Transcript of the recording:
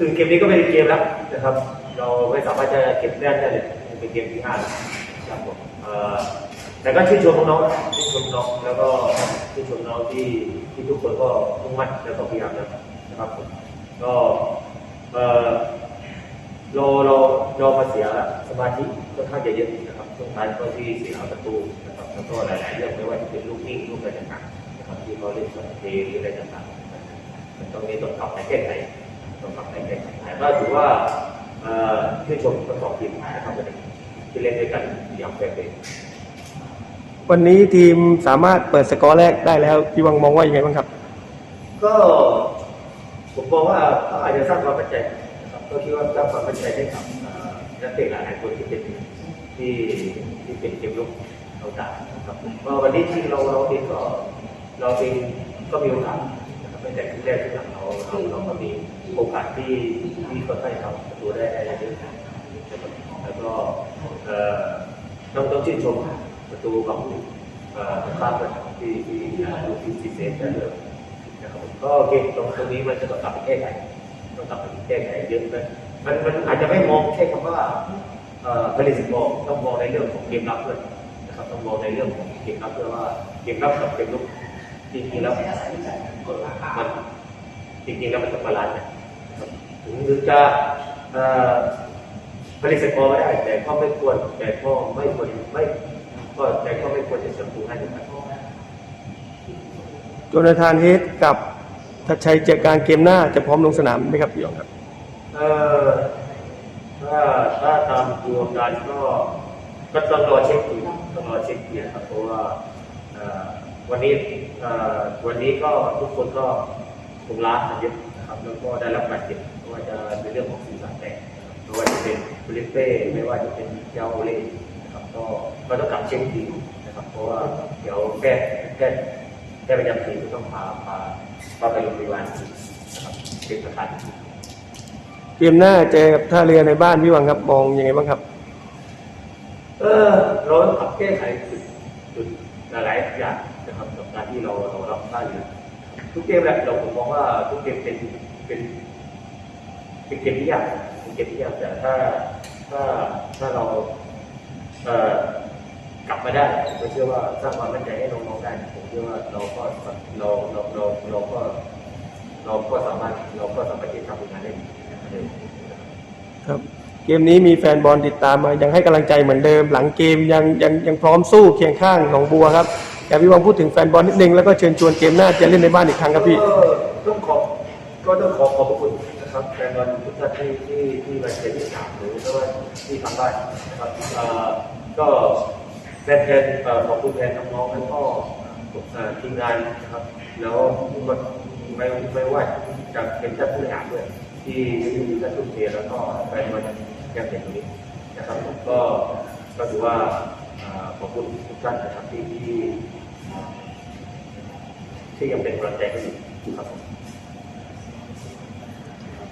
ถึงเกมนี้ก็ไม่ได้เกมแล้วนะครับ เราไม่สามารถจะเก็บแต้มได้เลยเป็นเกมที่ห้าครับผมแต่ก็ชื่นชมน้องๆชื่นชมน้องแล้วก็ชื่นชมน้องที่ที่ทุกคนก็มุ่งมั่นแล้วก็พยายามนะครับผมก็เอ่อเราเราเรามาเสียสมาธิค่อนข้างจะเยอะนะครับช่วงท้ายก็ที่เสียประตูนะครับแล้วก็หลายๆเรื่องไม่ว่าจะเป็นลูกนิ่งลูกอะไรต่างๆนะครับที่เขาเล่นสองเทหรืออะไรต่างๆตรงนี้ต้องกลับไปแก้ไข ต้องกลับไปแก้ไขแต่ก็ถือว่าเอ่อชื่นชมทั้งสองทีมนะครับวันนี้ที่เล่นด้วยกันอย่างแฟร์เพลย์วันนี้ทีมสามารถเปิดสกอร์แรกได้แล้วพี่วังมองว่ายังไงบ้างครับ ก็ผมมองว่าเขาอาจจะสร้างความมั่นใจนะครับก็คิดว่าสร้างความมั่นใจให้กับเอ่อนักเตะหลายๆคนที่เป็นที่ที่เป็นเกมลุกต่างๆนะครับก็วันนี้ที่เราเราเองก็เราเองก็มีโอกาสนะครับตั้งแต่ที่แรกที่หลัง เราเราก็มีโอกาสที่ที่ค่อนข้างทำประตูได้ได้เยอะนะครับแล้วก็เอ่อต้องต้องชื่นชมประตูของเอ่อข้ามไปที่ที่ลูกที่ซีเซนได้เลยนะครับก็โอเคตรงตรงนี้มันจะต้องกลับไปแก้ไขต้องกลับไปแก้ไขเยอะเลยมันมันอาจจะไม่มองแค่คำว่าเอ่อผลิตสินบอลต้องมองในเรื่องของเกมรับด้วยนะครับต้องมองในเรื่องของเกมรับด้วยว่าเกมรับกับเกมลุกจริงๆแล้วมัน จริงๆแล้วมันต้องบาลานซ์นะครับถึงถึงจะเอ่อผลิตสินบอลไม่ได้ แต่ก็ไม่ควรแต่ก็ไม่ควรไม่ก็แต่ก็ไม่ควรจะสัมผัสให้กันโจนาธานเฮดกับทัชชัยเจอการเกมหน้าจะพร้อมลงสนามไหมครับพี่ยองครับเอ่อถ้าถ้าตามตัวการก็ก็ต้องรอเช็คดูต้องรอเช็คดูนะครับเพราะว่าเอ่อวันนี้เอ่อวันนี้ก็ทุกคนก็ คงล้ากันเยอะนะครับ แล้วก็ได้รับบาดเจ็บไม่ว่าจะเป็นเรื่องของศีรษะแตกนะครับไม่ว่าจะเป็นบริเป้ไม่ว่าจะเป็นเจ้าเล่นะครับก็ก็ต้องกลับเช็คดีนะครับ เพราะว่าเดี๋ยวแก้แก้แก้ประจำทีมก็ต้องพาพาพาไปโรงพยาบาลนะครับเป็นประธานเกมหน้าเจอกับท่าเรือในบ้านพี่วังครับมองยังไงบ้างครับ เออเราต้องปรับแก้ไขจุดจุดหลายๆอย่างนะครับกับการที่เราเรารับได้อยู่ ทุกเกมแหละเราผมมองว่าทุกเกมเป็นเป็นเป็นเกมที่ยากเป็นเกมที่ยากแต่ถ้าถ้าถ้าเราเอ่อกลับมาได้ผมก็เชื่อว่าสร้างความมั่นใจให้น้องๆได้ผมเชื่อว่าเราก็เราเราเราเราก็เราก็สามารถเราก็สามารถที่จะทำงานได้ดีนะครับครับเกมนี้มีแฟนบอลติดตามมายังให้กำลังใจเหมือนเดิม หลังเกมยังยังยังพร้อมสู้เคียงข้างหนองบัวครับ อยากพี่วังพูดถึงแฟนบอลนิดนึงแล้วก็เชิญชวนเกมหน้าจะเล่นในบ้านอีกครั้งครับพี่ต้องขอบก็ต้องขอขอบพระคุณนะครับแฟนบอลทุกท่านที่ที่ที่มาเชียร์ที่สนามหรือว่าที่ทางบ้านนะครับก็แฟนแฟนขอบคุณแทนน้องๆแล้วก็เอ่อทีมงานนะครับ แล้วก็ไม่ไม่ว่าจะเป็นท่าผู้บริหารด้วยที่ที่มีการทุ่มเทแล้วก็แฟนบอลยังเห็นตรงนี้นะครับผมก็ก็ถือว่า ขอบคุณทุกท่านนะครับที่ที่ที่ยังเป็นกำลังใจให้อยู่ครับ